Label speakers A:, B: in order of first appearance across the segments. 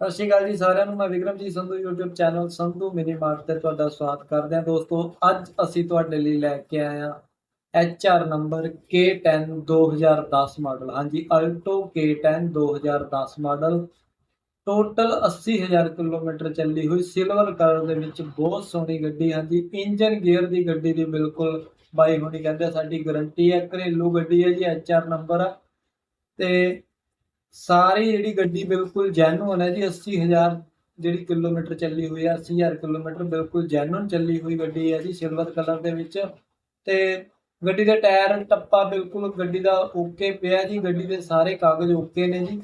A: ਸਤਿ ਸ਼੍ਰੀ ਅਕਾਲ ਜੀ, ਸਾਰਿਆਂ ਨੂੰ, ਮੈਂ Vikramjit Sandhu, YouTube channel Sandhu mini mart ਤੇ ਤੁਹਾਡਾ ਸਵਾਗਤ ਕਰਦੇ ਹਾਂ। ਦੋਸਤੋ, ਅੱਜ ਅਸੀਂ ਤੁਹਾਡੇ ਲਈ ਲੈ ਕੇ ਆਏ ਹਾਂ HR ਨੰਬਰ K10 2010 ਮਾਡਲ ਹਾਂਜੀ Alto K10 2010 model total 80000 kilometre ਚੱਲੀ ਹੋਈ ਸਿਲਵਰ ਕਲਰ ਦੇ ਵਿੱਚ ਬਹੁਤ ਸੋਹਣੀ ਗੱਡੀ। ਹਾਂਜੀ ਇੰਜਨ ਗੇਅਰ ਦੀ ਗੱਡੀ ਦੀ ਬਿਲਕੁਲ ਬਾਈ ਹੁਣੀ ਕਹਿੰਦੇ ਸਾਡੀ ਗਾਰੰਟੀ ਹੈ। ਘਰੇਲੂ ਗੱਡੀ ਹੈ ਜੀ HR ਨੰਬਰ ਆ। ਤੇ ਸਾਰੀ ਜਿਹੜੀ ਗੱਡੀ ਬਿਲਕੁਲ ਜੈਨੂਨ ਹੈ ਜੀ 80000 ਜਿਹੜੀ ਕਿਲੋਮੀਟਰ ਚੱਲੀ ਹੋਈ ਹੈ 80000 ਕਿਲੋਮੀਟਰ ਬਿਲਕੁਲ ਜੈਨੂਨ ਚੱਲੀ ਹੋਈ ਗੱਡੀ ਹੈ ਜੀ ਸਿਲਵਰ ਕਲਰ ਦੇ ਵਿੱਚ। ਤੇ ਗੱਡੀ ਦੇ ਟਾਇਰ ਟੱਪਾ ਬਿਲਕੁਲ ਗੱਡੀ ਦਾ ਓਕੇ ਪਿਆ ਜੀ, ਗੱਡੀ ਦੇ ਸਾਰੇ ਕਾਗਜ਼ ਓਕੇ ਨੇ ਜੀ।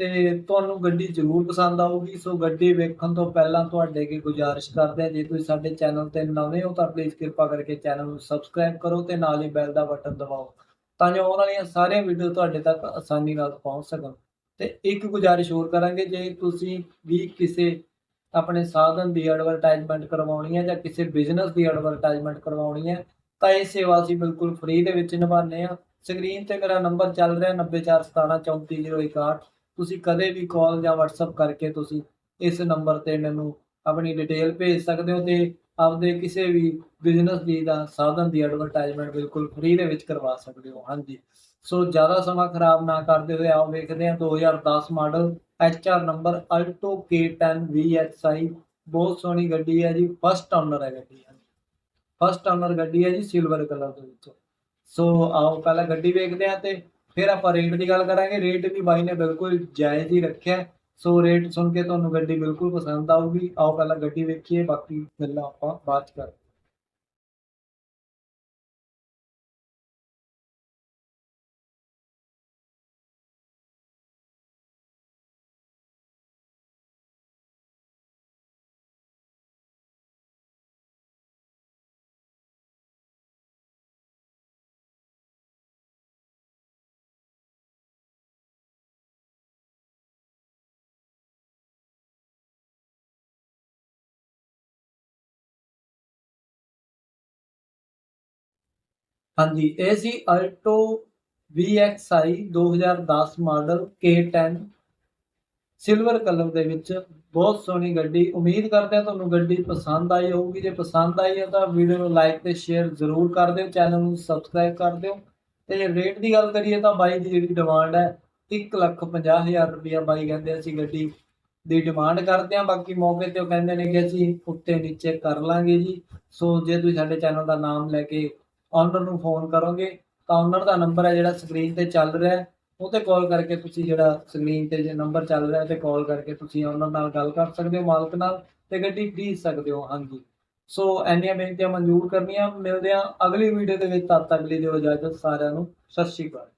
A: ਤੇ ਤੁਹਾਨੂੰ ਗੱਡੀ ਜ਼ਰੂਰ ਪਸੰਦ ਆਊਗੀ। ਸੋ ਗੱਡੀ ਵੇਖਣ ਤੋਂ ਪਹਿਲਾਂ ਤੁਹਾਡੇ ਅੱਗੇ ਗੁਜ਼ਾਰਿਸ਼ ਕਰਦੇ ਹਾਂ, ਜੇ ਤੁਸੀਂ ਸਾਡੇ ਚੈਨਲ ਤੇ ਨਵੇਂ ਹੋ ਤਾਂ ਪਲੀਜ਼ ਕਿਰਪਾ ਕਰਕੇ ਚੈਨਲ ਨੂੰ ਸਬਸਕ੍ਰਾਈਬ ਕਰੋ ਤੇ ਨਾਲ ਹੀ ਬੈਲ ਦਾ ਬਟਨ ਦਬਾਓ, ਤਾਂ ਜੋ ਆਉਣ ਵਾਲੀਆਂ ਸਾਰੀਆਂ ਵੀਡੀਓ ਤੁਹਾਡੇ ਤੱਕ ਆਸਾਨੀ ਨਾਲ ਪਹੁੰਚ ਸਕਣ। ਤੇ ਇੱਕ ਗੁਜ਼ਾਰਿਸ਼ ਹੋਰ ਕਰਾਂਗੇ, ਜੇ ਤੁਸੀਂ ਵੀ ਕਿਸੇ ਆਪਣੇ ਸਾਧਨ ਦੀ ਐਡਵਰਟਾਈਜ਼ਮੈਂਟ ਕਰਵਾਉਣੀ ਹੈ ਜਾਂ ਕਿਸੇ ਬਿਜ਼ਨਸ ਦੀ ਐਡਵਰਟਾਈਜ਼ਮੈਂਟ ਕਰਵਾਉਣੀ ਹੈ, ਤਾਂ ਇਹ ਸੇਵਾ ਅਸੀਂ ਬਿਲਕੁਲ ਫ੍ਰੀ ਦੇ ਵਿੱਚ ਨਿਭਾਉਂਦੇ ਹਾਂ। ਸਕਰੀਨ ਤੇ ਮੇਰਾ ਨੰਬਰ ਚੱਲ ਰਿਹਾ 9417744061 ਤੁਸੀਂ ਕਦੇ ਵੀ ਕਾਲ ਜਾਂ WhatsApp ਕਰਕੇ ਤੁਸੀਂ ਇਸ ਨੰਬਰ ਤੇ ਮੈਨੂੰ ਆਪਣੀ ਡਿਟੇਲ ਭੇਜ ਸਕਦੇ ਹੋ ਤੇ ਆਪਦੇ ਕਿਸੇ ਵੀ ਬਿਜ਼ਨਸ ਦੀ ਦਾ ਸਾਧਨ ਦੀ ਐਡਵਰਟਾਈਜ਼ਮੈਂਟ ਬਿਲਕੁਲ ਫ੍ਰੀ ਦੇ ਵਿੱਚ ਕਰਵਾ ਸਕਦੇ ਹੋ, ਹਾਂਜੀ। ਸੋ ਜ਼ਿਆਦਾ ਸਮਾਂ ਖਰਾਬ ਨਾ ਕਰਦੇ ਹੋਏ ਆਓ ਵੇਖਦੇ ਹਾਂ 2010 model HR number Alto K10 VXI ਬਹੁਤ ਸੋਹਣੀ ਗੱਡੀ ਹੈ ਜੀ ਫਸਟ ਓਨਰ ਹੈ ਗੱਡੀ ਫਸਟ ਓਨਰ ਗੱਡੀ ਹੈ ਜੀ ਸਿਲਵਰ ਕਲਰ ਦੇ ਵਿੱਚ। ਸੋ ਆਓ ਪਹਿਲਾਂ ਗੱਡੀ ਵੇਖਦੇ ਹਾਂ ਤੇ ਫਿਰ ਆਪਾਂ ਰੇਟ ਦੀ ਗੱਲ ਕਰਾਂਗੇ। ਰੇਟ ਵੀ ਬਾਈ ਨੇ ਬਿਲਕੁਲ ਜਾਇਜ਼ ਹੀ ਰੱਖਿਆ। ਸੋ ਰੇਟ ਸੁਣ ਕੇ ਤੁਹਾਨੂੰ ਗੱਡੀ ਬਿਲਕੁਲ ਪਸੰਦ ਆਊਗੀ। ਆਓ ਪਹਿਲਾਂ ਗੱਡੀ ਵੇਖੀਏ, ਬਾਕੀ ਗੱਲਾਂ ਆਪਾਂ ਬਾਅਦ ਚ ਕਰਦੇ ਹਾਂਜੀ, ਇਹ ਸੀ Alto VXI 2010 model K10 silver colour ਦੇ ਵਿੱਚ। ਬਹੁਤ ਸੋਹਣੀ ਗੱਡੀ। ਉਮੀਦ ਕਰਦੇ ਹਾਂ ਤੁਹਾਨੂੰ ਗੱਡੀ ਪਸੰਦ ਆਈ ਹੋਊਗੀ। ਜੇ ਪਸੰਦ ਆਈ ਹੈ ਤਾਂ ਵੀਡੀਓ ਨੂੰ ਲਾਈਕ ਤੇ ਸ਼ੇਅਰ ਜ਼ਰੂਰ ਕਰ ਦਿਓ। ਚੈਨਲ ਨੂੰ ਸਬਸਕ੍ਰਾਈਬ ਕਰ ਦਿਓ। ਤੇ ਰੇਟ ਦੀ ਗੱਲ ਕਰੀਏ ਤਾਂ ਬਾਈ ਦੀ ਜਿਹੜੀ ਡਿਮਾਂਡ ਹੈ 150000 ਰੁਪਇਆ ਬਾਈ ਕਹਿੰਦੇ ਅਸੀਂ ਗੱਡੀ ਦੀ ਡਿਮਾਂਡ ਕਰਦੇ ਹਾਂ। ਬਾਕੀ ਮੌਕੇ ਤੇ ਉਹ ਕਹਿੰਦੇ ਨੇ ਕਿ ਅਸੀਂ ਉੱਤੇ ਨੀਚੇ ਕਰ ਲਾਂਗੇ ਜੀ। ਸੋ ਜੇ ਤੁਸੀਂ ਸਾਡੇ ਚੈਨਲ ਦਾ ਨਾਮ ਲੈ ਕੇ ਓਨਰ ਨੂੰ ਫੋਨ ਕਰੋਗੇ, ਤਾਂ ਓਨਰ ਦਾ ਨੰਬਰ ਹੈ ਜਿਹੜਾ ਸਕਰੀਨ ਤੇ ਚੱਲ ਰਿਹਾ ਹੈ। ਉਹ ਤੇ ਕਾਲ ਕਰਕੇ ਤੁਸੀਂ ਜਿਹੜਾ ਸਕਰੀਨ ਤੇ ਜੇ ਨੰਬਰ ਚੱਲ ਰਿਹਾ ਤੇ ਕਾਲ ਕਰਕੇ ਤੁਸੀਂ ਓਨਰ ਨਾਲ ਗੱਲ ਕਰ ਸਕਦੇ ਹੋ, ਮਾਲਕ ਨਾਲ ਤੇ ਗੱਡੀ ਖਰੀਦ ਸਕਦੇ ਹੋ, ਹਾਂਜੀ। ਸੋ ਐਨੀਆਂ ਬੇਨਤੀਆਂ ਮਨਜ਼ੂਰ ਕਰਨੀਆਂ, ਮਿਲਦੇ ਹਾਂ ਅਗਲੀ ਵੀਡੀਓ ਦੇ ਵਿੱਚ, ਤਦ ਤੱਕ ਲਈ ਦਿਓ ਇਜਾਜ਼ਤ ਸਾਰਿਆਂ ਨੂੰ, ਸਤਿ ਸ਼੍ਰੀ ਅਕਾਲ।